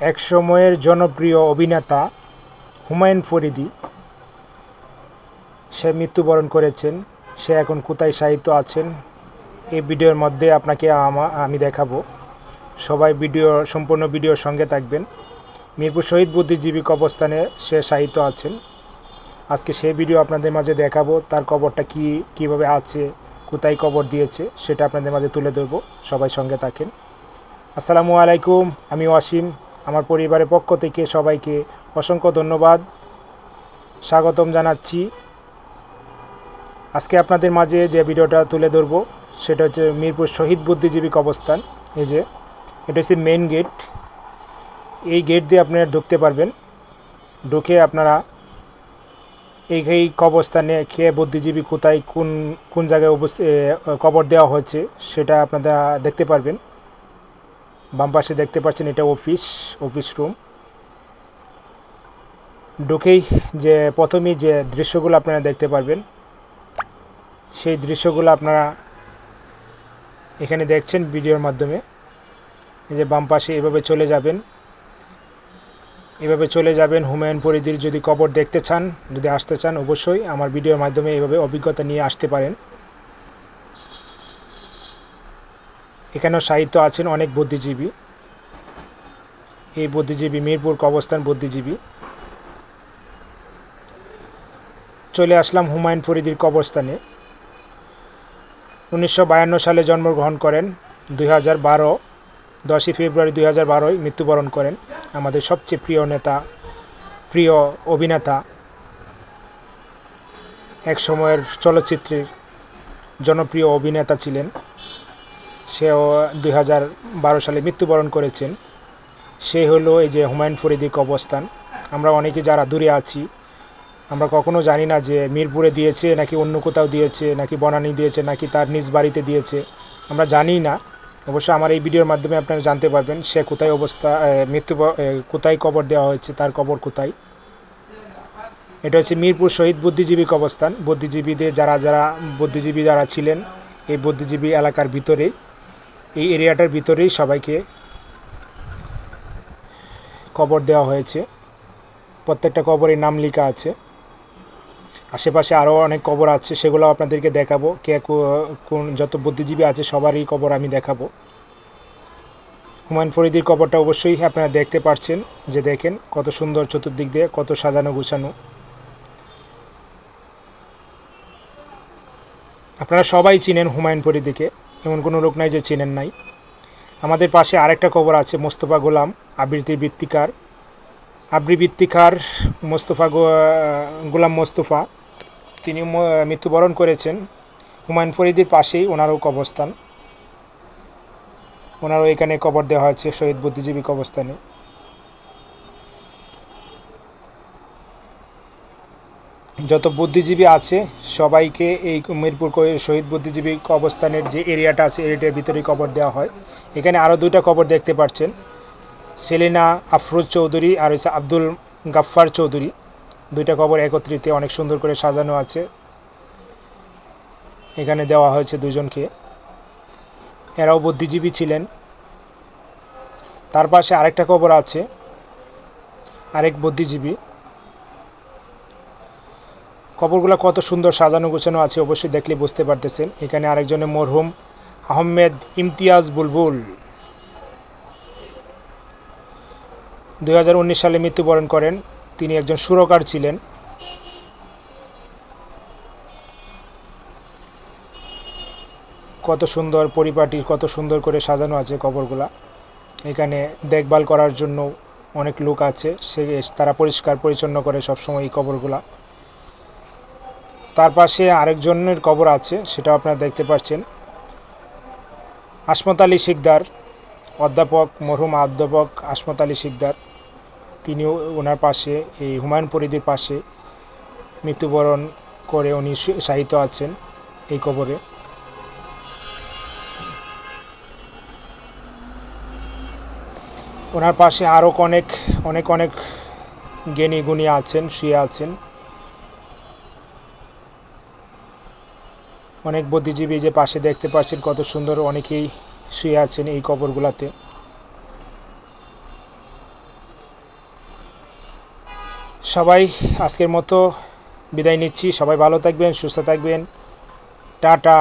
এক সময়ের জনপ্রিয় অভিনেতা হুমায়ুন ফরিদি। সে মৃত্যুবরণ করেছেন। সে এখন কোথায় সাহিত্য আছেন, এই ভিডিওর মধ্যে আপনাকে আমা- আমি দেখাবো। সবাই ভিডিও, সম্পূর্ণ ভিডিওর সঙ্গে থাকবেন। মিরপুর শহীদ বুদ্ধিজীবী কবরস্থানে সে সাহিত্য আছেন। আজকে সেই ভিডিও আপনাদের মাঝে দেখাবো, তার কবরটা কি, কীভাবে আছে, কোথায় কবর দিয়েছে, সেটা আপনাদের মাঝে তুলে ধরবো। সবাই সঙ্গে থাকেন। আসসালামু আলাইকুম, আমি ওয়াসিম। আমার পরিবারের পক্ষ থেকে সবাইকে অসংখ্য ধন্যবাদ। স্বাগতম জানাচ্ছি। আজকে আপনাদের মাঝে যে ভিডিওটা তুলে ধরবো, সেটা হচ্ছে মিরপুর শহীদ বুদ্ধিজীবী কবরস্থান। এই যে, এটা হচ্ছে মেন গেট এই গেট দিয়ে আপনারা ঢুকতে পারবেন। ঢুকে আপনারা এই এই কবরস্থানে কে বুদ্ধিজীবী কোথায়, কোন কোন জায়গায় অবস্থ- কবর দেওয়া হয়েছে, সেটা আপনারা দেখতে পারবেন। বাম পাশে দেখতে পাচ্ছেন এটা অফিস অফিস রুম। ঢুকেই যে প্রথমেই যে দৃশ্যগুলো আপনারা দেখতে পারবেন, সেই দৃশ্যগুলো আপনারা এখানে দেখছেন ভিডিওর মাধ্যমে। এই যে বাম পাশে এভাবে চলে যাবেন, এভাবে চলে যাবেন হুমায়ুন পরিধির যদি কবর দেখতে চান, যদি আসতে চান, অবশ্যই আমার ভিডিওর মাধ্যমে এভাবে অভিজ্ঞতা নিয়ে আসতে পারেন। এখানেও সাহিত্য আছেন অনেক বুদ্ধিজীবী। এই বুদ্ধিজীবী মিরপুর কবস্থান বুদ্ধিজীবী। চলে আসলাম হুমায়ুন ফরিদির কবরস্থানে। উনিশশো সালে জন্মগ্রহণ করেন, দুই হাজার বারো, দশই ফেব্রুয়ারি দুই হাজার বারোয় মৃত্যুবরণ করেন আমাদের সবচেয়ে প্রিয় নেতা, প্রিয় অভিনেতা, এক সময়ের চলচ্চিত্রের জনপ্রিয় অভিনেতা ছিলেন। সেও দুই হাজার বারো সালে মৃত্যুবরণ করেছেন। সে হলো এই যে হুমায়ুন ফরিদিক অবস্থান আমরা অনেকে যারা দূরে আছি, আমরা কখনো জানি না যে মিরপুরে দিয়েছে নাকি অন্য কোথাও দিয়েছে, নাকি বনানী দিয়েছে, নাকি তার নিজ বাড়িতে দিয়েছে। আমরা জানি না। অবশ্য আমার এই ভিডিওর মাধ্যমে আপনারা জানতে পারবেন সে কোথায় অবস্থা মৃত্যু কোথায় কবর দেওয়া হয়েছে, তার কবর কোথায়। এটা হচ্ছে মিরপুর শহীদ বুদ্ধিজীবী কবরস্থান। বুদ্ধিজীবীদের যারা যারা, বুদ্ধিজীবী যারা ছিলেন, এই বুদ্ধিজীবী এলাকার ভিতরেই এই এরিয়াটার ভিতরেই সবাইকে কবর দেওয়া হয়েছে। প্রত্যেকটা কবরের নাম লেখা আছে। আশেপাশে আরও অনেক কবর আছে সেগুলো আপনাদেরকে দেখাবো। কে কোন যত বুদ্ধিজীবী আছে, সবারই কবর আমি দেখাবো। হুমায়ুন ফরিদির কবরটা অবশ্যই আপনারা দেখতে পাচ্ছেন যে দেখেন কত সুন্দর চতুর্দিক দিয়ে কত সাজানো গুছানো। আপনারা সবাই চিনেন হুমায়ুন ফরিদিকে। এমন কোনো লোক নাই যে চেনেন নাই। আমাদের পাশে আরেকটা কবর আছে, মোস্তফা গোলাম, আবৃত্তি বৃত্তিকার। আবৃত্তিকার মোস্তফা গোলাম মোস্তফা, তিনি মৃত্যুবরণ করেছেন। হুমায়ুন ফরিদির পাশেই ওনারও কবরস্থান ওনারও এখানে কবর দেওয়া হয়েছে, শহীদ বুদ্ধিজীবী কবরস্থানে। যত বুদ্ধিজীবী আছে, সবাইকে এই মিরপুর শহীদ বুদ্ধিজীবী কবরস্থানের যে এরিয়াটা আছে, এরিয়াটার ভিতরে কবর দেওয়া হয়। এখানে আরও দুইটা কবর দেখতে পাচ্ছেন। সেলিনা আফরোজ চৌধুরী আর হচ্ছে আব্দুল গাফফার চৌধুরী। দুইটা কবর একত্রিত অনেক সুন্দর করে সাজানো আছে। এখানে দেওয়া হয়েছে দুজনকে এরাও বুদ্ধিজীবী ছিলেন। তার পাশে আরেকটা কবর আছে। আরেক বুদ্ধিজীবী। কবরগুলো কত সুন্দর সাজানো গোছানো আছে অবশ্যই দেখলে বুঝতে পারতেছেন। এখানে আরেকজনের মরহুম আহমেদ ইমতিয়াজ বুলবুল। দুই হাজার উনিশ সালে মৃত্যুবরণ করেন। তিনি একজন সুরকার ছিলেন। কত সুন্দর পরিপাটি কত সুন্দর করে সাজানো আছে কবরগুলা। এখানে দেখভাল করার জন্য অনেক লোক আছে। সে তারা পরিষ্কার পরিচ্ছন্ন করে সবসময় এই কবরগুলা। তার পাশে আরেকজনের কবর আছে, সেটাও আপনারা দেখতে পাচ্ছেন। আসমত আলী শিকদার, অধ্যাপক মরহুম অধ্যাপক আসমত আলী শিকদার তিনিও ওনার পাশে, এই হুমায়ুন পরিধির পাশে মৃত্যুবরণ করে উনি সাহিত্য আছেন এই কবরে। ওনার পাশে আরও অনেক অনেক অনেক জ্ঞানী গুণী আছেন, শুয়ে আছেন। অনেক বুদ্ধিজীবী যে পাশে দেখতে পাচ্ছেন কত সুন্দর অনেকেই শুয়ে আছেন এই কবরগুলাতে। সবাই আজকের মতো বিদায় নিচ্ছি। সবাই ভালো থাকবেন, সুস্থ থাকবেন। টাটা।